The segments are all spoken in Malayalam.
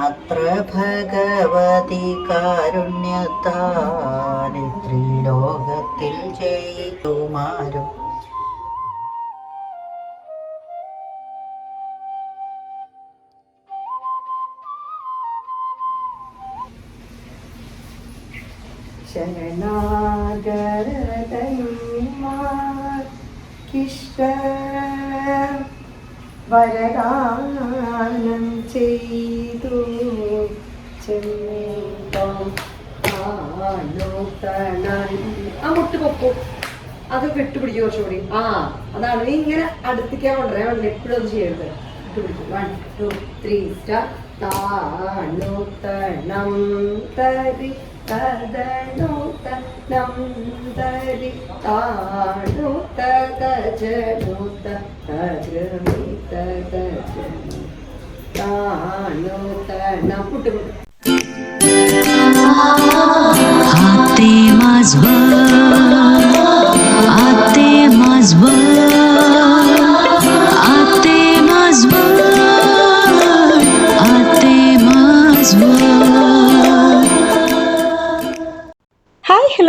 അത്ര ഭഗവതി കാരുണ്യത്താരി ത്രിലോകത്തിൽ ചെയ്തുമാരും ശരണാഗരതന്മാർക്കിഷ്ട വരദാനം ചെയ്തു. അങ്ങോട്ട് മുട്ട് പൊക്കു. അത് കെട്ടുപിടിക്കും കുറച്ചുകൂടി. ആ അതാണ്. ഇങ്ങനെ അടുപ്പിക്കാൻ കൊണ്ടുവരാൻ വേണ്ടി എപ്പോഴും അത് ചെയ്യരുത്. വിട്ടുപിടിക്കും വൺ ടു ത്രീ സ്റ്റാർ തണം തരി. కదనుత నందరి తానుత గజనుత గజమిత గజను తానుత నపుడు Ate mazba, ate mazba.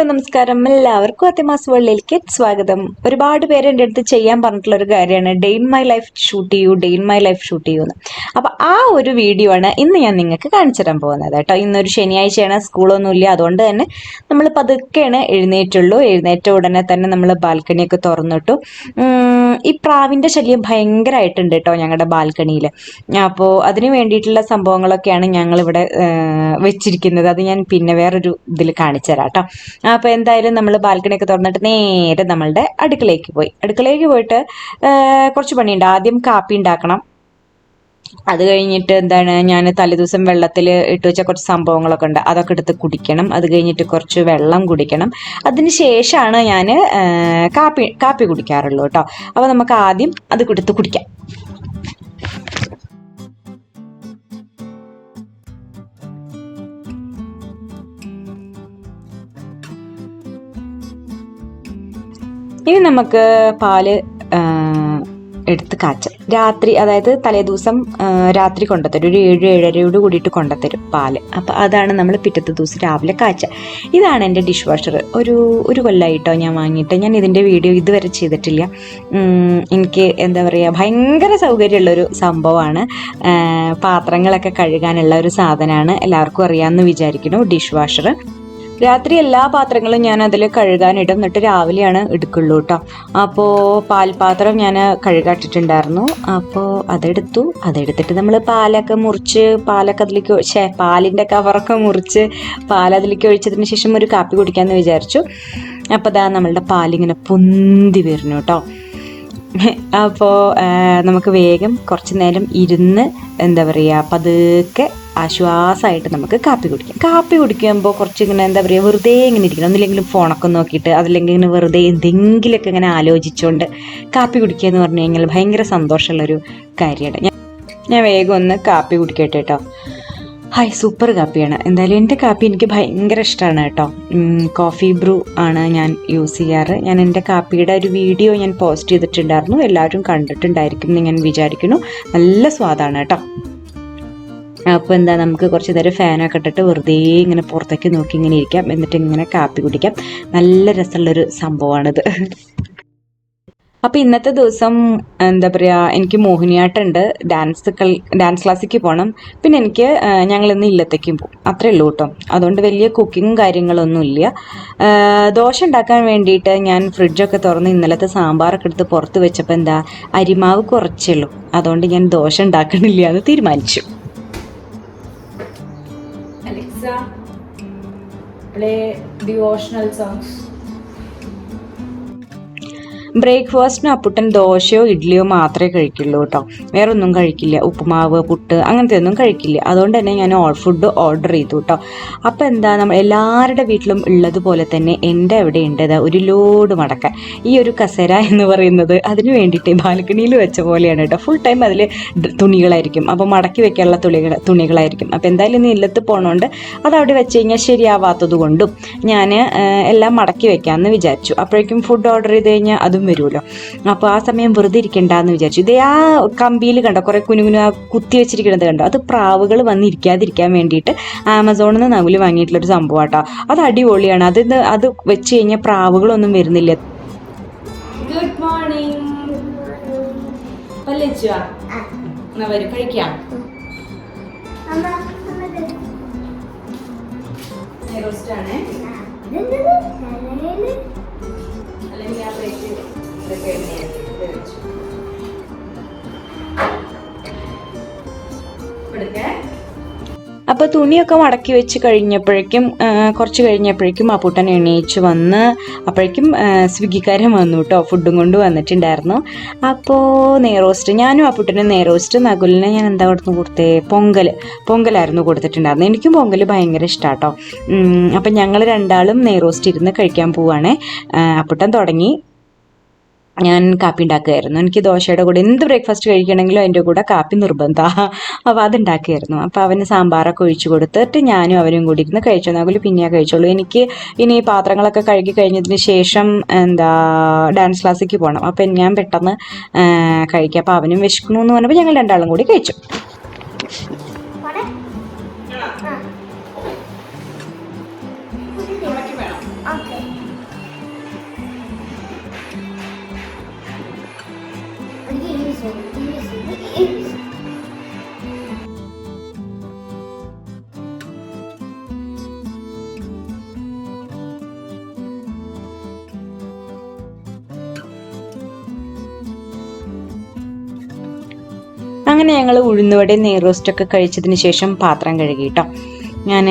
Hello നമസ്കാരം. എല്ലാവർക്കും അത്യമാസ വേൾഡിലേക്ക് സ്വാഗതം. ഒരുപാട് പേര് എന്റെ അടുത്ത് ചെയ്യാൻ പറഞ്ഞിട്ടുള്ള ഒരു കാര്യമാണ് ഡെയിൻ മൈ ലൈഫ് ഷൂട്ട് ചെയ്യൂ ഡെയിൻ മൈ ലൈഫ് ഷൂട്ട് ചെയ്യൂ എന്ന് അപ്പോൾ ആ ഒരു വീഡിയോ ആണ് ഇന്ന് ഞാൻ നിങ്ങൾക്ക് കാണിച്ചു തരാൻ പോകുന്നത് കേട്ടോ. ഇന്നൊരു ശനിയാഴ്ചയാണ് സ്കൂളൊന്നുമില്ല. അതുകൊണ്ട് തന്നെ നമ്മൾ പതുക്കെയാണ് എഴുന്നേറ്റുള്ളൂ. എഴുന്നേറ്റ ഉടനെ തന്നെ നമ്മൾ ബാൽക്കണിയൊക്കെ തുറന്നിട്ടു. ഈ പ്രാവിന്റെ ശല്യം ഭയങ്കരമായിട്ടുണ്ട് കേട്ടോ ഞങ്ങളുടെ ബാൽക്കണിയിൽ അപ്പോൾ അതിന് വേണ്ടിയിട്ടുള്ള സംഭവങ്ങളൊക്കെയാണ് ഞങ്ങളിവിടെ വെച്ചിരിക്കുന്നത്. അത് ഞാൻ പിന്നെ വേറൊരു ഇതിൽ കാണിച്ചു തരാം കേട്ടോ അപ്പോൾ എന്തായാലും നമ്മൾ ബാൽക്കണിയൊക്കെ തുറന്നിട്ട് നേരെ നമ്മളുടെ അടുക്കളയ്ക്ക് പോയി. അടുക്കളയ്ക്ക് പോയിട്ട് കുറച്ച് പണിയുണ്ട്. ആദ്യം കാപ്പി ഉണ്ടാക്കണം. അത് കഴിഞ്ഞിട്ട് എന്താണ് ഞാൻ തലേദിവസം വെള്ളത്തിൽ ഇട്ട് വെച്ച കുറച്ച് സംഭവങ്ങളൊക്കെ ഉണ്ട്. അതൊക്കെ എടുത്ത് കുടിക്കണം. അത് കഴിഞ്ഞിട്ട് കുറച്ച് വെള്ളം കുടിക്കണം. അതിന് ശേഷമാണ് ഞാൻ കാപ്പി കാപ്പി കുടിക്കാറുള്ളൂ കേട്ടോ. അപ്പോൾ നമുക്ക് ആദ്യം അത് കൊടുത്ത് കുടിക്കാം. ഇനി നമുക്ക് പാൽ എടുത്ത് കാച്ച. രാത്രി അതായത് തലേദിവസം രാത്രി കൊണ്ടുത്തരും. ഒരു ഏഴ് ഏഴരയോട് കൂടിയിട്ട് കൊണ്ടുത്തരും പാൽ. അപ്പം അതാണ് നമ്മൾ പിറ്റത്തെ ദിവസം രാവിലെ കാച്ച. ഇതാണ് എന്റെ ഡിഷ് വാഷർ. ഒരു ഒരു കൊല്ലമായിട്ടോ ഞാൻ വാങ്ങിയിട്ട്. ഞാൻ ഇതിന്റെ വീഡിയോ ഇതുവരെ ചെയ്തിട്ടില്ല. എനിക്ക് എന്താ പറയുക ഭയങ്കര സൗകര്യമുള്ളൊരു സംഭവമാണ്. പാത്രങ്ങളൊക്കെ കഴുകാനുള്ള ഒരു സാധനമാണ്. എല്ലാവർക്കും അറിയാമെന്ന് വിചാരിക്കുന്നു ഡിഷ് വാഷർ. രാത്രി എല്ലാ പാത്രങ്ങളും ഞാൻ അതിൽ കഴുകാനിടും എന്നിട്ട് രാവിലെയാണ് എടുക്കുള്ളൂ കേട്ടോ അപ്പോൾ പാൽപാത്രം ഞാൻ കഴുകാട്ടിട്ടുണ്ടായിരുന്നു. അപ്പോൾ അതെടുത്തു. അതെടുത്തിട്ട് നമ്മൾ പാലൊക്കെ മുറിച്ച് പാലൊക്കെ അതിലേക്ക് ഛേ പാലിന്റെ കവറൊക്കെ മുറിച്ച് പാൽ അതിലേക്ക് ഒഴിച്ചതിന് ശേഷം ഒരു കാപ്പി കുടിക്കാമെന്ന് വിചാരിച്ചു. അപ്പോൾ ദാ നമ്മളുടെ പാലിങ്ങനെ പൊന്തി വരുന്നു കേട്ടോ അപ്പോൾ നമുക്ക് വേഗം കുറച്ച് നേരം ഇരുന്ന് എന്താ പറയുക പതുക്കെ ആശ്വാസമായിട്ട് നമുക്ക് കാപ്പി കുടിക്കാം. കാപ്പി കുടിക്കുമ്പോൾ കുറച്ച് ഇങ്ങനെ എന്താ പറയുക വെറുതെ ഇങ്ങനെ ഇരിക്കണം. ഒന്നില്ലെങ്കിലും ഫോണൊക്കെ നോക്കിയിട്ട് അതല്ലെങ്കിൽ ഇങ്ങനെ വെറുതെ എന്തെങ്കിലുമൊക്കെ ഇങ്ങനെ ആലോചിച്ചുകൊണ്ട് കാപ്പി കുടിക്കുക എന്ന് പറഞ്ഞു കഴിഞ്ഞാൽ ഭയങ്കര സന്തോഷമുള്ളൊരു കാര്യമാണ്. ഞാൻ ഞാൻ വേഗം ഒന്ന് കാപ്പി കുടിക്കട്ടെ കേട്ടോ. ഹായ് സൂപ്പർ കാപ്പിയാണ്. എന്തായാലും എന്റെ കാപ്പി എനിക്ക് ഭയങ്കര ഇഷ്ടമാണ് കേട്ടോ. കോഫി ബ്രൂ ആണ് ഞാൻ യൂസ് ചെയ്യാറ്. ഞാൻ എന്റെ കാപ്പിയുടെ ഒരു വീഡിയോ ഞാൻ പോസ്റ്റ് ചെയ്തിട്ടുണ്ടായിരുന്നു. എല്ലാവരും കണ്ടിട്ടുണ്ടായിരിക്കും എന്ന് ഞാൻ വിചാരിക്കുന്നു. നല്ല സ്വാദാണ് കേട്ടോ. അപ്പോൾ എന്താ നമുക്ക് കുറച്ച് നേരം ഫാനൊക്കെ ഇട്ടിട്ട് വെറുതെ ഇങ്ങനെ പുറത്തേക്ക് നോക്കി ഇങ്ങനെ ഇരിക്കാം. എന്നിട്ട് ഇങ്ങനെ കാപ്പി കുടിക്കാം. നല്ല രസമുള്ളൊരു സംഭവമാണിത്. അപ്പോൾ ഇന്നത്തെ ദിവസം എന്താ പറയുക എനിക്ക് മോഹിനിയാട്ടമുണ്ട്. ഡാൻസ് കളി ഡാൻസ് ക്ലാസ്സിലേക്ക് പോകണം പിന്നെ എനിക്ക് ഞങ്ങൾ ഇന്ന് ഇല്ലത്തേക്കും പോകും അത്രേ ഉള്ളൂ കേട്ടോ. അതുകൊണ്ട് വലിയ കുക്കിങ്ങും കാര്യങ്ങളൊന്നും ഇല്ല. ദോശ ഉണ്ടാക്കാൻ വേണ്ടിയിട്ട് ഞാൻ ഫ്രിഡ്ജൊക്കെ തുറന്ന് ഇന്നലത്തെ സാമ്പാറൊക്കെ എടുത്ത് പുറത്ത് വെച്ചപ്പോൾ എന്താ അരിമാവ് കുറച്ചേ ഉള്ളൂ. അതുകൊണ്ട് ഞാൻ ദോശ ഉണ്ടാക്കണില്ല എന്ന് തീരുമാനിച്ചു. પ્લે ડિવોશનલ સોંગ્સ ബ്രേക്ക്ഫാസ്റ്റിന് അപ്പുട്ടൻ ദോശയോ ഇഡ്ഡലിയോ മാത്രമേ കഴിക്കുള്ളൂ കേട്ടോ. വേറെ ഒന്നും കഴിക്കില്ല. ഉപ്പുമാവ് പുട്ട് അങ്ങനത്തെ ഒന്നും കഴിക്കില്ല. അതുകൊണ്ട് തന്നെ ഞാൻ ഓൾ ഫുഡ് ഓർഡർ ചെയ്തു കേട്ടോ. അപ്പോൾ എന്താ നമ്മൾ എല്ലാവരുടെ വീട്ടിലും ഉള്ളതുപോലെ തന്നെ എന്റെ അവിടെ ഉണ്ട് ഒരു ലോഡ് മടക്ക ഈ ഒരു കസേര എന്ന് പറയുന്നത് അതിന് വേണ്ടിയിട്ട് ബാൽക്കണിയിൽ വെച്ച പോലെയാണ് കേട്ടോ. ഫുൾ ടൈം അതിൽ തുണികളായിരിക്കും. അപ്പോൾ മടക്കി വെക്കാനുള്ള തുണികൾ തുണികളായിരിക്കും. അപ്പോൾ എന്തായാലും ഇന്ന് ഇല്ലത്ത് പോകണോണ്ട് അത് അവിടെ വെച്ച് കഴിഞ്ഞാൽ ശരിയാവാത്തത് കൊണ്ടും ഞാൻ എല്ലാം മടക്കി വെക്കാമെന്ന് വിചാരിച്ചു. അപ്പോഴേക്കും ഫുഡ് ഓർഡർ ചെയ്ത് കഴിഞ്ഞാൽ അതും പ്രാവുകളും വരുമല്ലോ. അപ്പോൾ ആ സമയം വെറുതെ ഇരിക്കണ്ടെന്ന് വിചാരിച്ചു. ഇതേ ആ കമ്പിയിൽ കണ്ടോ കുറേ കുനുകുനു ആ കുത്തി വെച്ചിരിക്കുന്നത് കണ്ടോ? അത് പ്രാവുകൾ വന്നിരിക്കാതിരിക്കാൻ വേണ്ടിയിട്ട് ആമസോണിൽ നിന്ന് നവിൽ വാങ്ങിയിട്ടുള്ളൊരു സംഭവം കേട്ടോ അത് അടിപൊളിയാണ്. അത് അത് വെച്ച് കഴിഞ്ഞാൽ പ്രാവുകളൊന്നും വരുന്നില്ല. ഗുഡ് മോർണിംഗ് പല്ലിച്ചുവാ എന്നാ വരും കഴിക്കാം? റോസ്റ്റാണ് അല്ലെങ്കിൽ ആ പ്ലേറ്റ് ഇതൊക്കെ വെച്ചു അപ്പോൾ തുണിയൊക്കെ മടക്കി വെച്ച് കഴിഞ്ഞപ്പോഴേക്കും കുറച്ച് കഴിഞ്ഞപ്പോഴേക്കും അപ്പൂട്ടൻ എണീച്ച് വന്ന് അപ്പോഴേക്കും സ്വിഗ്ഗിക്കാരൻ വന്നു കേട്ടോ ഫുഡും കൊണ്ട് വന്നിട്ടുണ്ടായിരുന്നു. അപ്പോൾ നെയ്റോസ്റ്റ് ഞാനും അപ്പൂട്ടനും നെയ്റോസ്റ്റ് നകുലിനെ ഞാൻ എന്താ കൊടുത്തു കൊടുത്തേ പൊങ്കൽ പൊങ്കലായിരുന്നു കൊടുത്തിട്ടുണ്ടായിരുന്നു എനിക്കും പൊങ്കൽ ഭയങ്കര ഇഷ്ടമാട്ടോ അപ്പം ഞങ്ങൾ രണ്ടാളും നെയ്റോസ്റ്റ് ഇരുന്ന് കഴിക്കാൻ ആ, അപ്പൂട്ടൻ തുടങ്ങി. ഞാൻ കാപ്പി ഉണ്ടാക്കുമായിരുന്നു എനിക്ക് ദോശയുടെ കൂടെ എന്ത് ബ്രേക്ക്ഫാസ്റ്റ് കഴിക്കണമെങ്കിലും അതിന്റെ കൂടെ കാപ്പി നിർബന്ധമാണ് അപ്പോൾ അതുണ്ടാക്കുമായിരുന്നു അപ്പോൾ അവന് സാമ്പാറൊക്കെ ഒഴിച്ചു കൊടുത്തിട്ട് ഞാനും അവനും കൂടി ഇരുന്ന് കഴിച്ചു. നകുൽ പിന്നെ കഴിച്ചോളൂ. എനിക്ക് ഇനി പാത്രങ്ങളൊക്കെ കഴുകി കഴിഞ്ഞതിന് ശേഷം എന്താ ഡാൻസ് ക്ലാസ്സിലേക്ക് പോകണം അപ്പം ഞാൻ പെട്ടെന്ന് കഴിക്കാം. അപ്പോൾ അവനും വിശക്കണമെന്ന് പറഞ്ഞപ്പോൾ ഞങ്ങൾ രണ്ടാളും കൂടി കഴിച്ചു. അങ്ങനെ ഞങ്ങൾ ഉഴുന്നുവടയും നെയ്റോസ്റ്റൊക്കെ കഴിച്ചതിന് ശേഷം പാത്രം കഴുകി കേട്ടോ ഞാൻ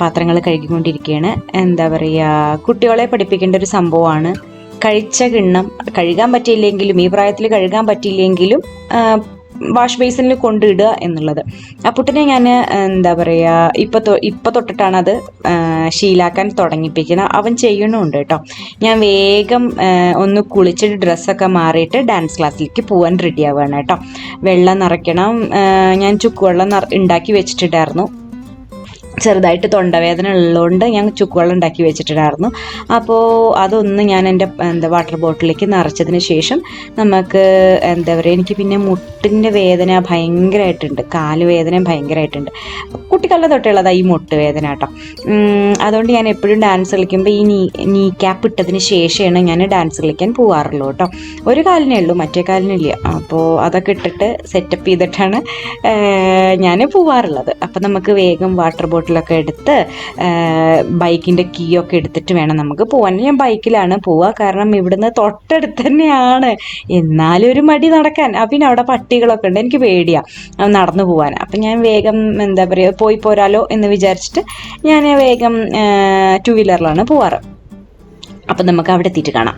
പാത്രങ്ങൾ കഴുകിക്കൊണ്ടിരിക്കുകയാണ് എന്താ പറയുക കുട്ടികളെ പഠിപ്പിക്കേണ്ട ഒരു സംഭവമാണ്. കഴിച്ച കിണ്ണം കഴുകാൻ പറ്റിയില്ലെങ്കിലും ഈ പ്രായത്തിൽ കഴുകാൻ പറ്റിയില്ലെങ്കിലും വാഷ് ബേസിനിൽ കൊണ്ടിടുക എന്നുള്ളത്. ആ പുട്ടിനെ ഞാൻ എന്താ പറയുക ഇപ്പൊ തൊ- ഇപ്പൊ തൊട്ടിട്ടാണ് അത് ശീലാക്കാൻ തുടങ്ങിപ്പിക്കുന്നത്. അവൻ ചെയ്യണമുണ്ട് കേട്ടോ. ഞാൻ വേഗം ഒന്ന് കുളിച്ചിട്ട് ഡ്രസ്സൊക്കെ മാറിയിട്ട് ഡാൻസ് ക്ലാസ്സിലേക്ക് പോകാൻ റെഡി ആവുകയാണ് കേട്ടോ. വെള്ളം നിറയ്ക്കണം. ഞാൻ ചുക്കുവെള്ളം ഉണ്ടാക്കി വെച്ചിട്ടുണ്ടായിരുന്നു. ചെറുതായിട്ട് തൊണ്ടവേദന ഉള്ളതുകൊണ്ട് ഞാൻ ചുക്കുവെള്ളം ഉണ്ടാക്കി വെച്ചിട്ടുണ്ടായിരുന്നു. അപ്പോൾ അതൊന്ന് ഞാൻ എന്റെ എന്താ വാട്ടർ ബോട്ടിലേക്ക് നിറച്ചതിന് ശേഷം നമുക്ക് എന്താ പറയുക എനിക്ക് പിന്നെ മുട്ടിന്റെ വേദന ഭയങ്കരമായിട്ടുണ്ട്. കാൽ വേദനയും ഭയങ്കരമായിട്ടുണ്ട്. കുട്ടിക്കാലം തൊട്ടുള്ളതാണ് ഈ മുട്ട് വേദന കേട്ടോ. അതുകൊണ്ട് ഞാൻ എപ്പോഴും ഡാൻസ് കളിക്കുമ്പോൾ ഈ നീ നീ ക്യാപ്പ് ഇട്ടതിന് ശേഷമാണ് ഞാൻ ഡാൻസ് കളിക്കാൻ പോവാറുള്ളൂ കേട്ടോ. ഒരു കാലിനേ ഉള്ളൂ മറ്റേ കാലിനില്ല. അപ്പോൾ അതൊക്കെ ഇട്ടിട്ട് സെറ്റപ്പ് ചെയ്തിട്ടാണ് ഞാൻ പോവാറുള്ളത്. അപ്പോൾ നമുക്ക് വേഗം വാട്ടർ ബോട്ടിലൊക്കെ എടുത്ത് ബൈക്കിന്റെ കീ ഒക്കെ എടുത്തിട്ട് വേണം നമുക്ക് പോകാൻ ഞാൻ ബൈക്കിലാണ് പോവുക കാരണം ഇവിടുന്ന് തൊട്ടടുത്ത് തന്നെയാണ്. എന്നാലും ഒരു മടി നടക്കാൻ. പിന്നെ അവിടെ പട്ടികളൊക്കെ ഉണ്ട്. എനിക്ക് പേടിയാണ് നടന്നു പോകാൻ അപ്പം ഞാൻ വേഗം എന്താ പറയുക പോയി പോരാലോ എന്ന് വിചാരിച്ചിട്ട് ഞാൻ വേഗം ടു വീലറിലാണ് പോവാറ്. അപ്പം നമുക്ക് അവിടെ എത്തിയിട്ട് കാണാം.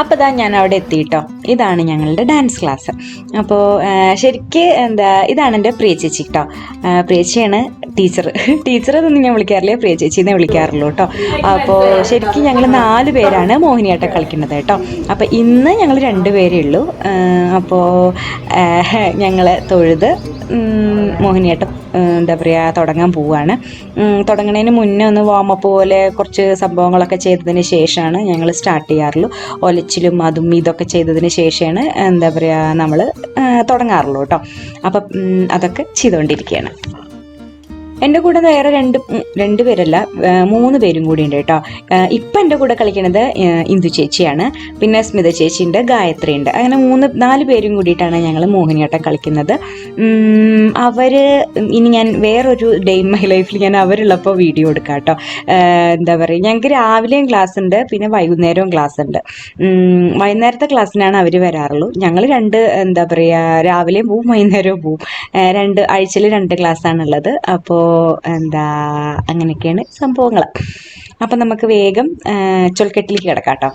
അപ്പോൾ ഇതാ ഞാൻ അവിടെ എത്തിയിട്ടോ. ഇതാണ് ഞങ്ങളുടെ ഡാൻസ് ക്ലാസ് അപ്പോൾ ശരിക്ക് എന്താ ഇതാണ് എന്റെ പ്രിയ ചേച്ചി കേട്ടോ പ്രിയ ചേച്ചിയാണ് ടീച്ചർ ടീച്ചർ എന്നൊന്നും ഞാൻ വിളിക്കാറില്ല പ്രിയ ചേച്ചി എന്നേ വിളിക്കാറുള്ളൂ കേട്ടോ അപ്പോൾ ശരിക്കും ഞങ്ങൾ നാല് പേരാണ് മോഹിനിയാട്ടം കളിക്കുന്നത് കേട്ടോ അപ്പോൾ ഇന്ന് ഞങ്ങൾ രണ്ട് പേരേ ഉള്ളൂ അപ്പോൾ ഞങ്ങൾ തൊഴുത് മോഹിനിയാട്ടം എന്താ പറയുക തുടങ്ങാൻ പോവുകയാണ് തുടങ്ങുന്നതിന് മുന്നേ ഒന്ന് വാമപ്പ് പോലെ കുറച്ച് സംഭവങ്ങളൊക്കെ ചെയ്തതിന് ശേഷമാണ് ഞങ്ങൾ സ്റ്റാർട്ട് ചെയ്യാറുള്ളൂ. ഒലച്ചിലും അതും ഇതൊക്കെ ചെയ്തതിന് ശേഷമാണ് എന്താ പറയുക നമ്മൾ തുടങ്ങാറുള്ളൂ കേട്ടോ. അപ്പം അതൊക്കെ ചെയ്തുകൊണ്ടിരിക്കുകയാണ് എന്റെ കൂടെ വേറെ രണ്ട് രണ്ട് പേരല്ല മൂന്ന് പേരും കൂടി ഉണ്ട് കേട്ടോ. ഇപ്പം എന്റെ കൂടെ കളിക്കുന്നത് ഇന്ദു ചേച്ചിയാണ്. പിന്നെ സ്മിത ചേച്ചി ഉണ്ട് ഗായത്രി ഉണ്ട് അങ്ങനെ മൂന്ന് നാല് പേരും കൂടിയിട്ടാണ് ഞങ്ങൾ മോഹിനിയാട്ടം കളിക്കുന്നത്. അവർ ഇനി ഞാൻ വേറൊരു ഡേ മൈ ലൈഫിൽ ഞാൻ അവരുള്ളപ്പോൾ വീഡിയോ എടുക്കാം കേട്ടോ. എന്താ പറയുക ഞങ്ങൾക്ക് രാവിലെയും ക്ലാസ് ഉണ്ട് പിന്നെ വൈകുന്നേരവും ക്ലാസ് ഉണ്ട്. വൈകുന്നേരത്തെ ക്ലാസ്സിനാണ് അവർ വരാറുള്ളൂ. ഞങ്ങൾ രണ്ട് എന്താ പറയുക രാവിലെയും പോവും വൈകുന്നേരവും പോവും. രണ്ട് ആഴ്ചയിൽ രണ്ട് ക്ലാസ്സാണുള്ളത് അപ്പോൾ എന്താ അങ്ങനെയൊക്കെയാണ് സംഭവങ്ങൾ അപ്പം നമുക്ക് വേഗം ചൊൽക്കെട്ടിലേക്ക് കിടക്കാം കേട്ടോ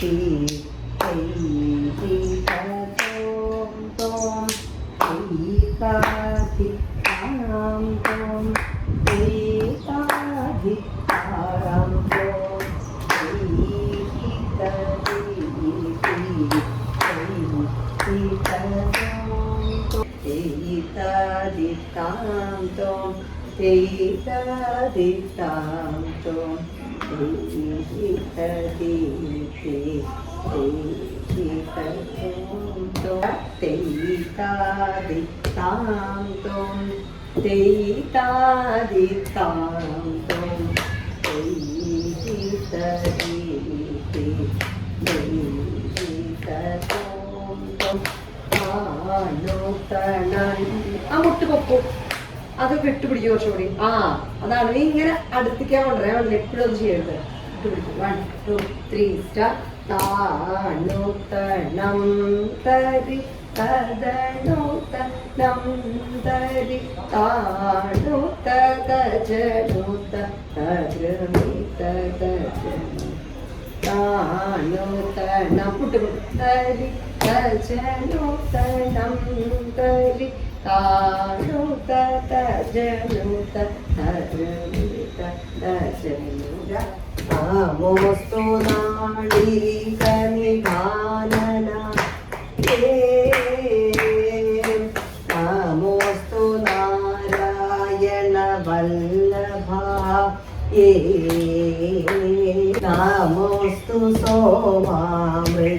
tỳ tỳ tỳ tông tôm tôm tỳ ta thịt cá ram tôm ta thịt cá ram tôm tỳ ta tỳ tỳ tỳ ta tôm tỳ ta thịt cá ram tôm ta thịt cá ram tôm tỳ ta thịt star Tam tom, ആ മുട്ട് പൊക്കും. അത് വിട്ടുപിടിക്കും കുറച്ചുകൂടി. ആ അതാണ് നീ ഇങ്ങനെ അടുത്തിക്കാൻ കൊണ്ടുവരാൻ വേണ്ടി എപ്പോഴും അത് ചെയ്യരുത്. വിട്ടുപിടിക്കും വൺ ടു ത്രീ സ്റ്റാർ താണു തണം തരി തദണു തനം തരി താണു തദജനു തദ്രമി തദജനു താണു തണം പുട്ട് തരി തജനു തണം തരി താണു തജനു തദ്രമി നമോസ്തു സോമാമൃതോദയ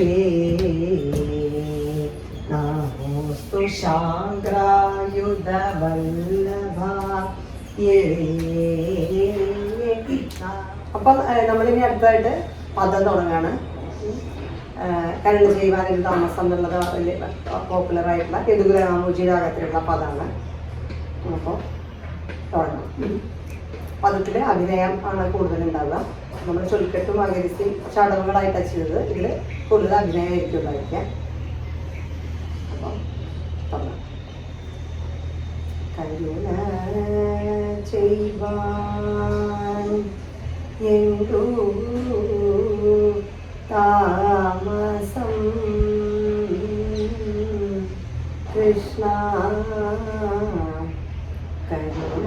ഏ നമോസ്തു ശാങ്ക്രായുധ വല്ലഭ ഏ അപ്പം നമ്മളിനി അടുത്തായിട്ട് പദം തുടങ്ങാണ് കരണ്ട് ചെയ്യുവാനൊരു താമസം എന്നുള്ളത് വലിയ പോപ്പുലർ ആയിട്ടുള്ള തെലുങ്ക് രാമോജി രാഗത്തിലുള്ള പദമാണ്. അപ്പോൾ തുടങ്ങാം. പദത്തിൽ അഭിനയം ആണ് കൂടുതൽ ഉണ്ടാവുക നമ്മൾ ചൊൽക്കെട്ടും അകരിച്ചും ചടങ്ങുകളായിട്ടാണ് ചെയ്തത്. ഇതിൽ കൂടുതൽ അഭിനയമായിരിക്കും ഉണ്ടായിരിക്കാം അപ്പം കരുണ ചെയ്വാൻ എന്തു താമസം കൃഷ്ണ കരുണ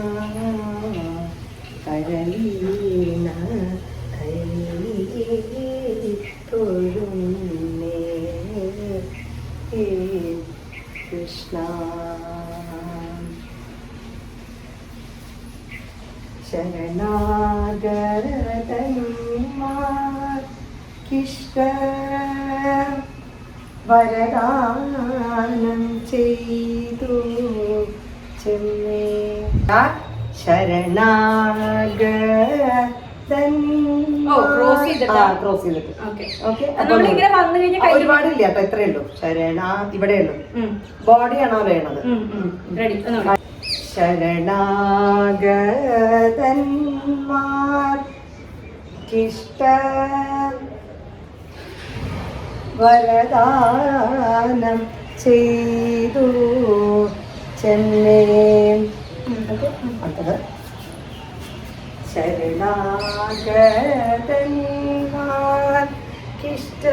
കരളീന തൊഴുന്നേ കൃഷ്ണ ശരണാഗതന്മാർക്കിഷ്ട വരദാനം ചെയ്തു ചെന്നേ ശരണാഗതൻ ഓ, cross ഇല്ല അപ്പൊ എത്രയേ ഉള്ളൂ. ശരണ ഇവിടെ ഉള്ളൂ. ബോഡിയാണോ വേണത് റെഡി ശരണാഗതന്മാർ കിഷ്ട വരദാനം ചെയ്തു ചെന്നേ. അടുത്തത് ശരണാഗതന്മാർ കിഷ്ട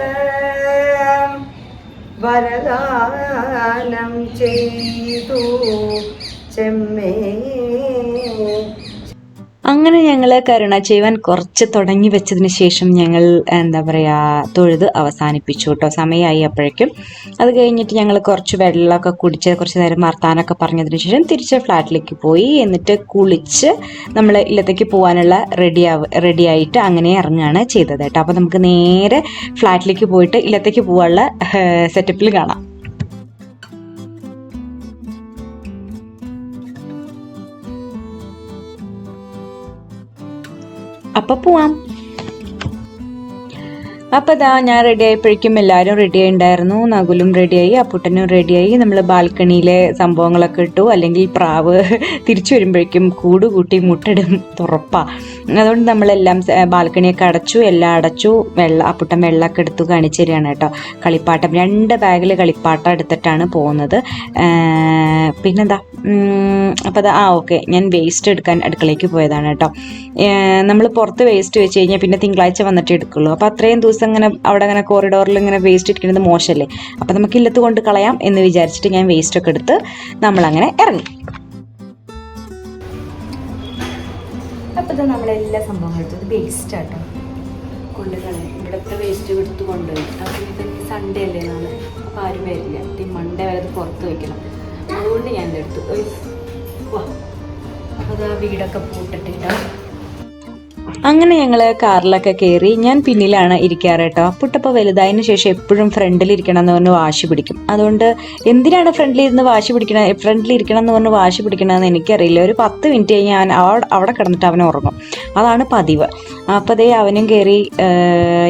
വരദാനം ചെയ്തു ചെമ്മേ അങ്ങനെ ഞങ്ങൾ കരുണ ചെയ്യുവാൻ കുറച്ച് തുടങ്ങി വെച്ചതിന് ശേഷം ഞങ്ങൾ എന്താ പറയുക തൊഴുത് അവസാനിപ്പിച്ചു കേട്ടോ. സമയമായി അപ്പോഴേക്കും. അത് കഴിഞ്ഞിട്ട് ഞങ്ങൾ കുറച്ച് വെള്ളമൊക്കെ കുടിച്ച് കുറച്ച് നേരം വർത്താനൊക്കെ പറഞ്ഞതിന് ശേഷം തിരിച്ച് ഫ്ലാറ്റിലേക്ക് പോയി. എന്നിട്ട് കുളിച്ച് നമ്മൾ ഇല്ലത്തേക്ക് പോകാനുള്ള റെഡി ആവ് റെഡി ആയിട്ട് അങ്ങനെ ഇറങ്ങുകയാണ് ചെയ്തത് കേട്ടോ. അപ്പോൾ നമുക്ക് നേരെ ഫ്ലാറ്റിലേക്ക് പോയിട്ട് ഇല്ലത്തേക്ക് പോകാനുള്ള സെറ്റപ്പിൽ കാണാം. അപ്പൊ പോവാം. അപ്പൊ ദാ ഞാൻ റെഡി ആയപ്പോഴേക്കും എല്ലാവരും റെഡി ഉണ്ടായിരുന്നു നകുലും റെഡിയായി അപ്പുട്ടനും റെഡിയായി നമ്മൾ ബാൽക്കണിയിലെ സംഭവങ്ങളൊക്കെ ഇട്ടു. അല്ലെങ്കിൽ പ്രാവ് തിരിച്ചു വരുമ്പോഴേക്കും കൂട് കൂട്ടി മുട്ടിടും തുറപ്പാ. അതുകൊണ്ട് നമ്മളെല്ലാം ബാൽക്കണിയൊക്കെ അടച്ചു എല്ലാം അടച്ചു. വെള്ള അപ്പുട്ടൻ വെള്ളമൊക്കെ എടുത്തു കാണിച്ചു തരികയാണ് കേട്ടോ. കളിപ്പാട്ടം. രണ്ട് ബാഗിൽ കളിപ്പാട്ടം എടുത്തിട്ടാണ് പോകുന്നത്. പിന്നെന്താ? അപ്പോൾ അത് ആ ഓക്കെ. ഞാൻ വേസ്റ്റ് എടുക്കാൻ അടുക്കളയ്ക്ക് പോയതാണ് കേട്ടോ. നമ്മൾ പുറത്ത് വേസ്റ്റ് വെച്ച് കഴിഞ്ഞാൽ പിന്നെ തിങ്കളാഴ്ച വന്നിട്ട് എടുക്കുള്ളൂ. അപ്പോൾ അത്രയും ദിവസം ഇങ്ങനെ അവിടെ ഇങ്ങനെ കോറിഡോറിൽ ഇങ്ങനെ വേസ്റ്റ് ഇരിക്കുന്നത് മോശമല്ലേ അപ്പം നമുക്ക് ഇല്ലത്ത് കൊണ്ട് കളയാം എന്ന് വിചാരിച്ചിട്ട് ഞാൻ വേസ്റ്റ് ഒക്കെ എടുത്ത് നമ്മളങ്ങനെ ഇറങ്ങി. അപ്പോൾ ഇത് നമ്മളെല്ലാ സംഭവങ്ങളും എടുത്തത് വേസ്റ്റ് ആട്ടോ. കൊണ്ട് കളയാം ഇവിടുത്തെ വേസ്റ്റ് എടുത്ത് കൊണ്ടുപോയി. അപ്പോൾ ഇത് സൺഡേ അല്ലേ നാളെ? അപ്പോൾ ആരും വരില്ല. ഈ മൺഡേ വരെ അത് പുറത്ത് വയ്ക്കണം അതുകൊണ്ട് ഞാൻ ഇതെടുത്തു. അപ്പോൾ അത് ആ വീടൊക്കെ പൂട്ടിട്ടിട്ടോ. അങ്ങനെ ഞങ്ങൾ കാറിലൊക്കെ കയറി ഞാൻ പിന്നിലാണ് ഇരിക്കാറ് കേട്ടോ. പുട്ടപ്പോൾ വലുതായതിനു ശേഷം എപ്പോഴും ഫ്രണ്ടിൽ ഇരിക്കണം എന്ന് പറഞ്ഞ് വാശി പിടിക്കും. അതുകൊണ്ട് എന്തിനാണ് ഫ്രണ്ടിൽ ഇരുന്ന് വാശി പിടിക്കണം ഫ്രണ്ടിൽ ഇരിക്കണം എന്ന് പറഞ്ഞ് വാശി പിടിക്കണമെന്ന് എനിക്കറിയില്ല. ഒരു പത്ത് മിനിറ്റ് കഴിഞ്ഞ് അവൻ അവിടെ അവിടെ കിടന്നിട്ട് അവൻ ഉറങ്ങും. അതാണ് പതിവ്. അപ്പോൾ അതേ അവനും കയറി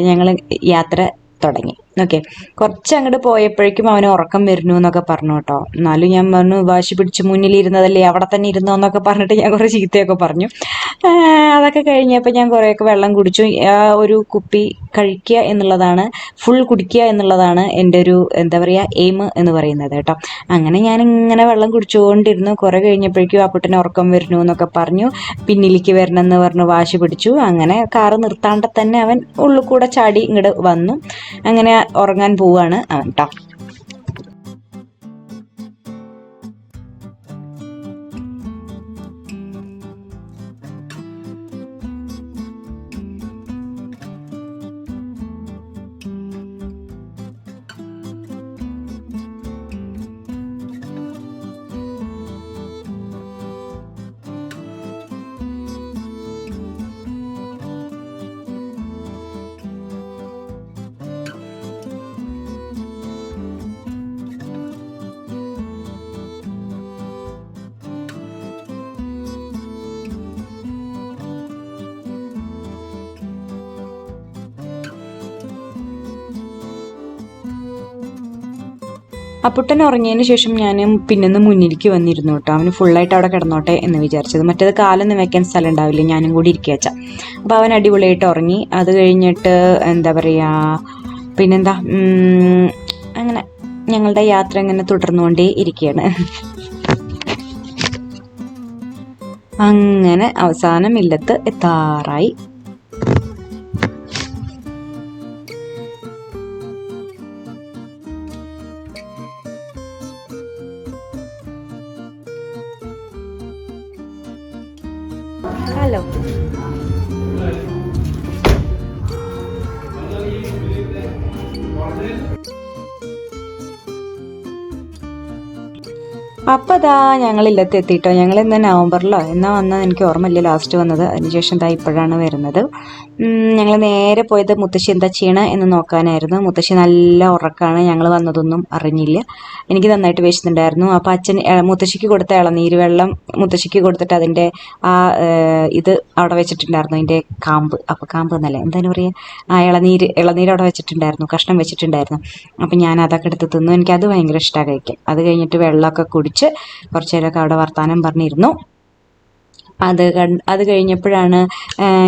ഞങ്ങൾ യാത്ര തുടങ്ങി. ഓക്കെ കുറച്ച് അങ്ങോട്ട് പോയപ്പോഴേക്കും അവന് ഉറക്കം വരുന്നു എന്നൊക്കെ പറഞ്ഞു കേട്ടോ. എന്നാലും ഞാൻ പറഞ്ഞു വാശി പിടിച്ച് മുന്നിലിരുന്നതല്ലേ അവിടെ തന്നെ ഇരുന്നോ എന്നൊക്കെ പറഞ്ഞിട്ട് ഞാൻ കുറേ ചീത്തയൊക്കെ പറഞ്ഞു. അതൊക്കെ കഴിഞ്ഞപ്പോൾ ഞാൻ കുറേയൊക്കെ വെള്ളം കുടിച്ചു. ഒരു കുപ്പി കഴിക്കുക എന്നുള്ളതാണ് ഫുൾ കുടിക്കുക എന്നുള്ളതാണ് എന്റെ ഒരു എന്താ പറയുക എയിം എന്ന് പറയുന്നത് കേട്ടോ. അങ്ങനെ ഞാൻ ഇങ്ങനെ വെള്ളം കുടിച്ചുകൊണ്ടിരുന്നു. കുറേ കഴിഞ്ഞപ്പോഴേക്കും ആ പുട്ടിന് ഉറക്കം വരുന്നു എന്നൊക്കെ പറഞ്ഞു. പിന്നിലേക്ക് വരണം എന്ന് പറഞ്ഞു വാശി പിടിച്ചു. അങ്ങനെ കാറ് നിർത്താണ്ട് തന്നെ അവൻ ഉള്ളിൽ കൂടെ ചാടി ഇങ്ങോട്ട് വന്നു. അങ്ങനെ ഉറങ്ങാൻ പോവാണ് അവൻ കേട്ടോ അപ്പുട്ടൻ ഉറങ്ങിയതിന് ശേഷം ഞാൻ പിന്നെന്ന് മുന്നിലേക്ക് വന്നിരുന്നു കേട്ടോ. അവന് ഫുള്ളായിട്ട് അവിടെ കിടന്നോട്ടെ എന്ന് വിചാരിച്ചത്. മറ്റേത് കാലൊന്നും വെക്കാൻ സ്ഥലം ഉണ്ടാവില്ല. ഞാനും കൂടി ഇരിക്കുക അപ്പോൾ അവൻ അടിപൊളിയായിട്ട് ഉറങ്ങി. അത് കഴിഞ്ഞിട്ട് എന്താ പറയുക പിന്നെന്താ അങ്ങനെ ഞങ്ങളുടെ യാത്ര ഇങ്ങനെ തുടർന്നുകൊണ്ടേ ഇരിക്കുകയാണ്. അങ്ങനെ അവസാനം ഇല്ലത്ത് എത്താറായി. അതാ ഞങ്ങൾ ഇല്ലത്ത് എത്തിയിട്ടോ ഞങ്ങൾ ഇന്ന് നവംബറിലോ എന്നാ വന്നത് എനിക്ക് ഓർമ്മയില്ല. ലാസ്റ്റ് വന്നത്. അതിനുശേഷം ദാ ഇപ്പോഴാണ് വരുന്നത്. ഞങ്ങൾ നേരെ പോയത് മുത്തശ്ശി എന്താ ചെയ്യണ എന്ന് നോക്കാനായിരുന്നു. മുത്തശ്ശി നല്ല ഉറക്കാണ് ഞങ്ങൾ വന്നതൊന്നും അറിഞ്ഞില്ല. എനിക്ക് നന്നായിട്ട് വിശന്നുണ്ടായിരുന്നു അപ്പോൾ അച്ഛൻ മുത്തശ്ശിക്ക് കൊടുത്ത ഇളനീര് വെള്ളം മുത്തശ്ശിക്ക് കൊടുത്തിട്ട് അതിന്റെ ആ ഇത് അവിടെ വെച്ചിട്ടുണ്ടായിരുന്നു. അതിന്റെ കാമ്പ്. അപ്പോൾ കാമ്പ് എന്നല്ലേ? എന്താണ് പറയുക ആ ഇളനീര് ഇളനീര് അവിടെ വെച്ചിട്ടുണ്ടായിരുന്നു. കഷ്ണം വെച്ചിട്ടുണ്ടായിരുന്നു. അപ്പോൾ ഞാൻ അതൊക്കെ എടുത്ത് തിന്നു. എനിക്കത് ഭയങ്കര ഇഷ്ടമാണ് കഴിക്കാൻ. അത് കഴിഞ്ഞിട്ട് വെള്ളമൊക്കെ കുടിച്ച് കുറച്ച് നേരമൊക്കെ അവിടെ വർത്തമാനം പറഞ്ഞിരുന്നു. അത് അത് കഴിഞ്ഞപ്പോഴാണ്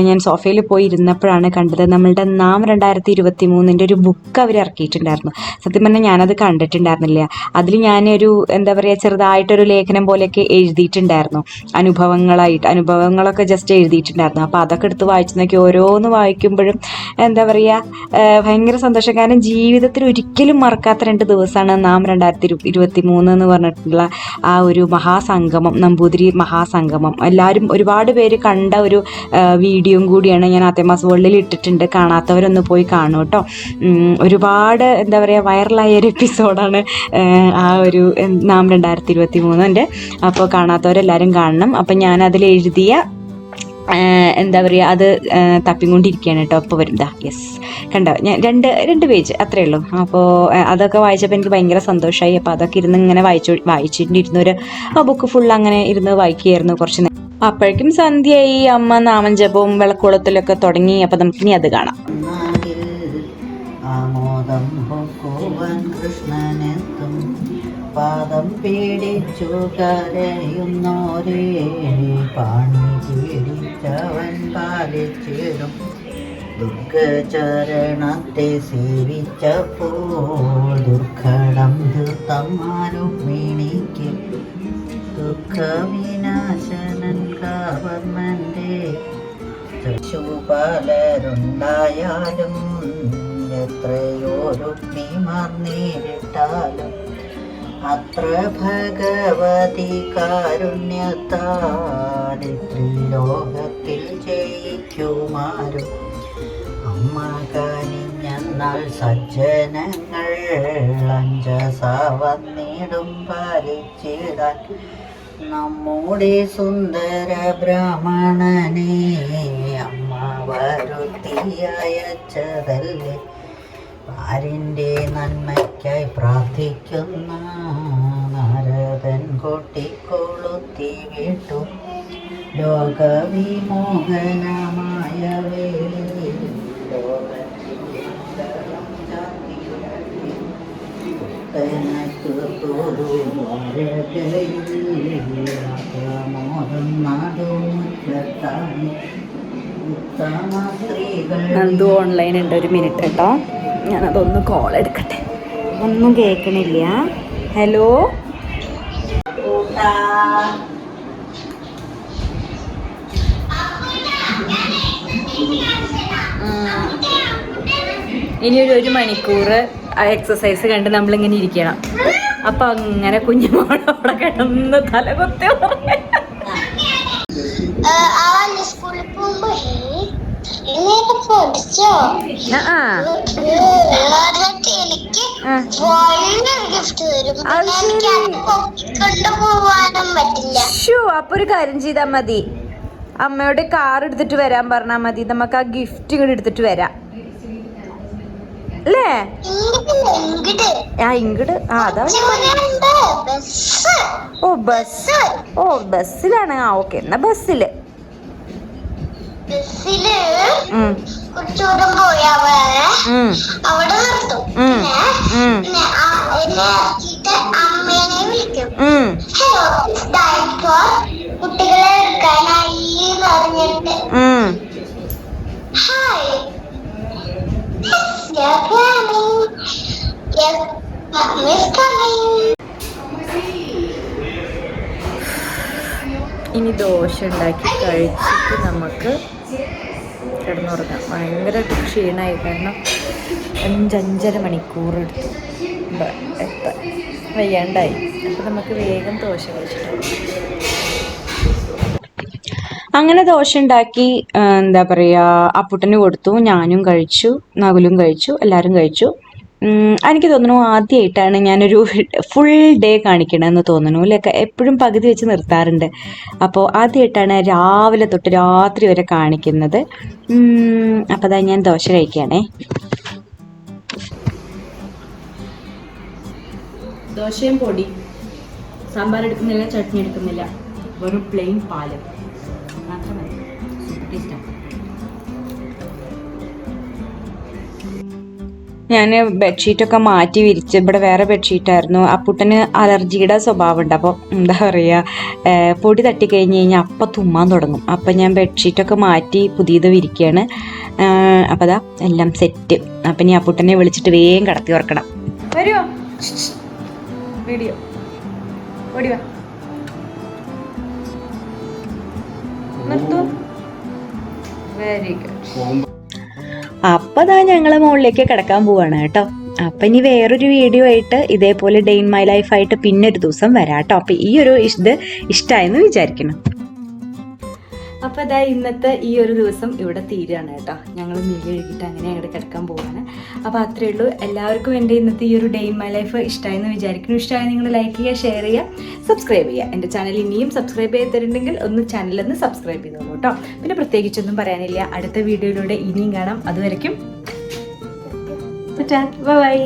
ഞാൻ സോഫയിൽ പോയി ഇരുന്നപ്പോഴാണ് കണ്ടത് നമ്മളുടെ നാം രണ്ടായിരത്തി ഇരുപത്തി മൂന്നിന്റെ ഒരു ബുക്ക് അവർ ഇറക്കിയിട്ടുണ്ടായിരുന്നു. സത്യം പറഞ്ഞാൽ ഞാനത് കണ്ടിട്ടുണ്ടായിരുന്നില്ല. അതിൽ ഞാനൊരു എന്താ പറയുക ചെറുതായിട്ടൊരു ലേഖനം പോലെയൊക്കെ എഴുതിയിട്ടുണ്ടായിരുന്നു. അനുഭവങ്ങളായിട്ട് അനുഭവങ്ങളൊക്കെ ജസ്റ്റ് എഴുതിയിട്ടുണ്ടായിരുന്നു. അപ്പോൾ അതൊക്കെ എടുത്ത് വായിച്ചു നോക്കി ഓരോന്ന് വായിക്കുമ്പോഴും എന്താ പറയുക ഭയങ്കര സന്തോഷം. കാരണം ജീവിതത്തിൽ ഒരിക്കലും മറക്കാത്ത രണ്ട് ദിവസമാണ് നാം രണ്ടായിരത്തി ഇരു ഇരുപത്തി മൂന്ന് എന്ന് പറഞ്ഞിട്ടുള്ള ആ ഒരു മഹാസംഗമം നമ്പൂതിരി മഹാസംഗമം. എല്ലാവരും ഒരുപാട് പേര് കണ്ട ഒരു വീഡിയോയും കൂടിയാണ് ഞാൻ ആദ്യമാസ് വേൾഡിൽ ഇട്ടിട്ടുണ്ട്. കാണാത്തവരൊന്ന് പോയി കാണും കേട്ടോ. ഒരുപാട് എന്താ പറയുക വൈറലായ ഒരു എപ്പിസോഡാണ് ആ ഒരു നാം രണ്ടായിരത്തി ഇരുപത്തി മൂന്നിന്റെ അപ്പോൾ കാണാത്തവരെല്ലാവരും കാണണം. അപ്പം ഞാൻ അതിൽ എഴുതിയ എന്താ പറയുക അത് തപ്പിക്കൊണ്ടിരിക്കുകയാണ് കേട്ടോ. അപ്പോൾ വരും ദാ യെസ്. കണ്ടോ? ഞാൻ രണ്ട് രണ്ട് പേജ് അത്രയേ ഉള്ളൂ. അപ്പോൾ അതൊക്കെ വായിച്ചപ്പോൾ എനിക്ക് ഭയങ്കര സന്തോഷമായി അപ്പോൾ അതൊക്കെ ഇരുന്ന് ഇങ്ങനെ വായിച്ചു വായിച്ചിട്ടിരുന്ന ഒരു ആ ബുക്ക് ഫുൾ അങ്ങനെ ഇരുന്ന് വായിക്കുകയായിരുന്നു കുറച്ച് നേരം അപ്പോഴേക്കും സന്ധ്യയായി. അമ്മ നാമജപവും വിളക്കുളത്തിലൊക്കെ തുടങ്ങി. അപ്പൊ നമുക്ക് ഇനി അത് കാണാം. ആമോദം കൃഷ്ണനെത്തും. പാദം പേടിച്ചു കരയുന്നോരേ. പാണി പേടിച്ചവൻ പാലിച്ചിടും. ദുഃഖചരണത്തെ സേവിച്ചപ്പോൾ ദുർഘടം തീർത്തമാരും മിണിക്ക് ദുഃഖവിനാശനൻ കാവർണന്റെ പലരുണ്ടായാലും എത്രയോ രുക്മിമാർ നേരിട്ടാലും അത്ര ഭഗവതി കാരുണ്യത്താൽ ലോകത്തിൽ ജയിക്കുമാരും. അമ്മ കനിഞ്ഞെന്നാൽ സജ്ജനങ്ങൾ അഞ്ചസ വന്നിടും പാലിച്ചിടാൻ നമ്മുടെ സുന്ദര ബ്രാഹ്മണനെ അമ്മ വരുത്തിയച്ചതല്ലേ ആരിന്റെ നന്മയ്ക്കായി പ്രാർത്ഥിക്കുന്ന നാരദൻ കൊട്ടിക്കൊളുത്തി വിട്ടു. ലോകവിമോഹനമായ വേളയിൽ തനക്ക് നന്ദു ഓൺലൈൻ ഉണ്ട് ഒരു മിനിറ്റ് കേട്ടോ. ഞാനതൊന്ന് കോൾ എടുക്കട്ടെ. ഒന്നും കേൾക്കണില്ല. ഹലോ ഇനി ഒരു ഒരു മണിക്കൂർ എക്സസൈസ് കണ്ട് നമ്മളിങ്ങനെ ഇരിക്കണം. അപ്പൊ അങ്ങനെ കുഞ്ഞുമോളവിടെ കിടന്ന് തലകൊത്തി എനിക്ക് അപ്പൊ ഒരു കാര്യം ചെയ്താ മതി. അമ്മയോട് കാർ എടുത്തിട്ട് വരാൻ പറഞ്ഞാ മതി. നമുക്ക് ആ ഗിഫ്റ്റ് ഇങ്ങോട്ട് എടുത്തിട്ട് വരാം. അല്ലേ? ആ ഇങ്ങട്. ആ അതാ ഓ ബസ്. ഓ ബസ്സിലാണ്. ആ ഓക്കെ. എന്നാ ബസ്സിൽ. കുട്ടികളെ കുറച്ചു you're coming. Yes, mom is coming. ഇനി ദോശ ഉണ്ടാക്കി കഴിച്ചിട്ട് നമുക്ക് കിടന്നുറങ്ങാം. ഭയങ്കര ക്ഷീണമായി. കാരണം അഞ്ചഞ്ചര മണിക്കൂർ എടുത്തു. എത്ര വയ്യാണ്ടായി. അപ്പം നമുക്ക് വേഗം ദോശ കഴിച്ചിട്ട് അങ്ങനെ ദോശ ഉണ്ടാക്കി എന്താ പറയാ അപ്പുട്ടന് കൊടുത്തു ഞാനും കഴിച്ചു നകുലും കഴിച്ചു എല്ലാവരും കഴിച്ചു. എനിക്ക് തോന്നുന്നു ആദ്യമായിട്ടാണ് ഞാനൊരു ഫുൾ ഡേ കാണിക്കണമെന്ന് തോന്നുന്നു. ലൈക്ക് എപ്പോഴും പകുതി വെച്ച് നിർത്താറുണ്ട്. അപ്പോൾ ആദ്യമായിട്ടാണ് രാവിലെ തൊട്ട് രാത്രി വരെ കാണിക്കുന്നത്. അപ്പോൾ അതാ ഞാൻ ദോശ കഴിക്കുകയാണേ ദോശയും പൊടി സാമ്പാർ എടുക്കുന്നില്ല ചട്നി എടുക്കുന്നില്ല. വെറും പ്ലെയിൻ പാൽ. ഞാൻ ബെഡ്ഷീറ്റൊക്കെ മാറ്റി വിരിച്ച് ഇവിടെ വേറെ ബെഡ്ഷീറ്റായിരുന്നു അപ്പുട്ടന് അലർജിയുടെ സ്വഭാവമുണ്ട്. അപ്പോൾ എന്താ പറയുക പൊടി തട്ടി കഴിഞ്ഞ് കഴിഞ്ഞാൽ അപ്പം തുമ്മാൻ തുടങ്ങും. അപ്പം ഞാൻ ബെഡ്ഷീറ്റൊക്കെ മാറ്റി പുതിയത് വിരിക്കുകയാണ് അപ്പം അതാ എല്ലാം സെറ്റ് അപ്പം ഇനി അപ്പുട്ടനെ വിളിച്ചിട്ട് വേഗം കടത്തി ഓർക്കണം വരുമോ വീഡിയോ. ഓടി വാ. നിർത്തൂ. വെരി ഗുഡ് അപ്പം ഞങ്ങളെ മുകളിലേക്ക് കിടക്കാൻ പോവാണ് കേട്ടോ. അപ്പൊ ഇനി വേറൊരു വീഡിയോ ആയിട്ട് ഇതേപോലെ ഡേ ഇൻ മൈ ലൈഫായിട്ട് പിന്നെ ഒരു ദിവസം വരാം കേട്ടോ അപ്പൊ ഈ ഒരു ഇത് ഇഷ്ടമായെന്ന് വിചാരിക്കണം അപ്പോൾ അതായത് ഇന്നത്തെ ഈ ഒരു ദിവസം ഇവിടെ തീരുകയാണ് കേട്ടോ. ഞങ്ങൾ മീൽ കഴുകിയിട്ട് അങ്ങനെ അങ്ങോട്ട് കിടക്കാൻ പോവാണ്. അപ്പോൾ അത്രയേ ഉള്ളൂ. എല്ലാവർക്കും എന്റെ ഇന്നത്തെ ഈ ഒരു ഡേ ഇൻ മൈ ലൈഫ് ഇഷ്ടമായെന്ന് വിചാരിക്കുന്നു. ഇഷ്ടമായി നിങ്ങൾ ലൈക്ക് ചെയ്യുക ഷെയർ ചെയ്യുക സബ്സ്ക്രൈബ് ചെയ്യുക. എന്റെ ചാനൽ ഇനിയും സബ്സ്ക്രൈബ് ചെയ്തിട്ടുണ്ടെങ്കിൽ ഒന്ന് ചാനലൊന്ന് സബ്സ്ക്രൈബ് ചെയ്തോളൂ കേട്ടോ. പിന്നെ പ്രത്യേകിച്ചൊന്നും പറയാനില്ല. അടുത്ത വീഡിയോയിലൂടെ ഇനിയും കാണാം. അതുവരയ്ക്കും ബൈ